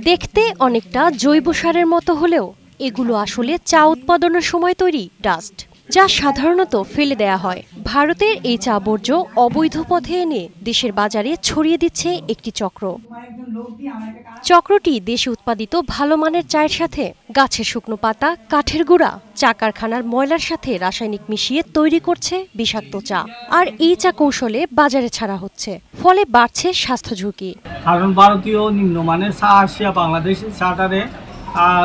দেখতে অনেকটা জৈব সারের মতো হলেও এগুলো আসলে চা উৎপাদনের সময় তৈরি ডাস্ট যা সাধারণত ফেলে দেয়া হয়। ভারতের এই চা বর্জ্য অবৈধ পথে এনে দেশের বাজারে ছড়িয়ে দিচ্ছে একটি চক্র। চক্রটি দেশে উৎপাদিত ভালো মানের চায়ের সাথে গাছের শুকনো পাতা, কাঠের গুঁড়া, চা কারখানার ময়লার সাথে রাসায়নিক মিশিয়ে তৈরি করছে বিষাক্ত চা। আর এই চা কৌশলে বাজারে ছাড়া হচ্ছে, ফলে বাড়ছে স্বাস্থ্য ঝুঁকি। কারণ ভারতীয় নিম্নমানের চা আসিয়া বাংলাদেশের চাটারে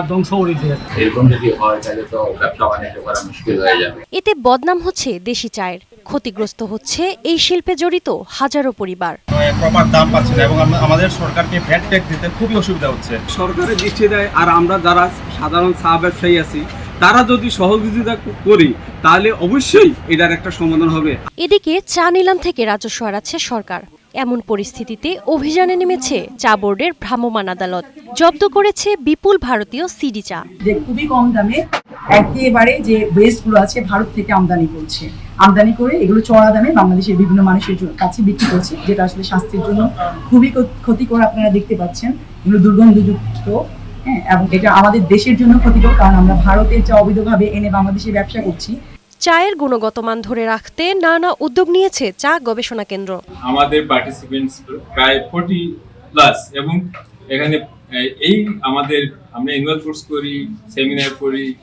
ধ্বংস করে দিয়ে এরকম যদি হয় তাহলে তো ব্যবসা বাণিজ্য করা মুশকিল হয়ে যাবে। এতে বদনাম হচ্ছে দেশি চায়ের। ক্ষতিগ্রস্ত হচ্ছে এই শিল্পে জড়িত হাজারো পরিবার। প্রপার দাম পাচ্ছে না এবং আমাদের সরকারকে ভ্যাট ট্যাক্স দিতে খুবই অসুবিধা হচ্ছে। সরকারের দৃষ্টি দেয় আর আমরা যারা সাধারণ চা ব্যবসায়ী আছি তারা যদি সহযোগিতা করি তাহলে অবশ্যই এটার একটা সমাধান হবে। এদিকে চা নিলাম থেকে রাজস্ব হারাচ্ছে সরকার। এমন পরিস্থিতিতে অভিযানে নেমেছে চা বোর্ডের ভ্রাম্যমাণ আদালত। জব্দ করেছে বিপুল ভারতীয় সিডি চা। যে খুবই কম দামে একেবারে যে ওয়েস্টগুলো আছে ভারত থেকে আমদানি করছে। আমদানি করে এগুলো চড়া দামে বাংলাদেশের বিভিন্ন মানুষের কাছে বিক্রি করছে, যেটা আসলে স্বাস্থ্যের জন্য খুবই ক্ষতিকর আপনারা দেখতে পাচ্ছেন। এগুলো দুর্গন্ধযুক্ত হ্যাঁ এবং এটা আমাদের দেশের জন্য ক্ষতিকর, কারণ আমরা ভারতের চা অবৈধভাবে এনে বাংলাদেশে ব্যবসা করছি। চায়ের গুণগত মান ধরে রাখতে নানা উদ্যোগ নিয়েছে চা গবেষণা কেন্দ্র। আমাদের পার্টিসিপেন্টস প্রায় ফোর্টি প্লাস এবং এখানে এই- আমাদের আমরা অ্যানুয়াল কোর্স করি সেমিনার করি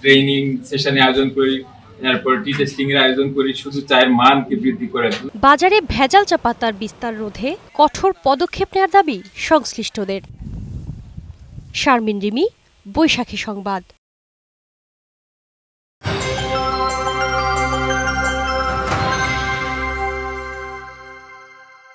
ট্রেনিং সেশনে আয়োজন করি তারপর টি টেস্টিং এর আয়োজন করি শুধু চায়ের মানকে বৃদ্ধি করার বাজারে ভেজাল চা পাতার বিস্তার রোধে কঠোর পদক্ষেপ নেওয়ার দাবি সংশ্লিষ্টদের। শারমিন রিমি বৈশাখী সংবাদ।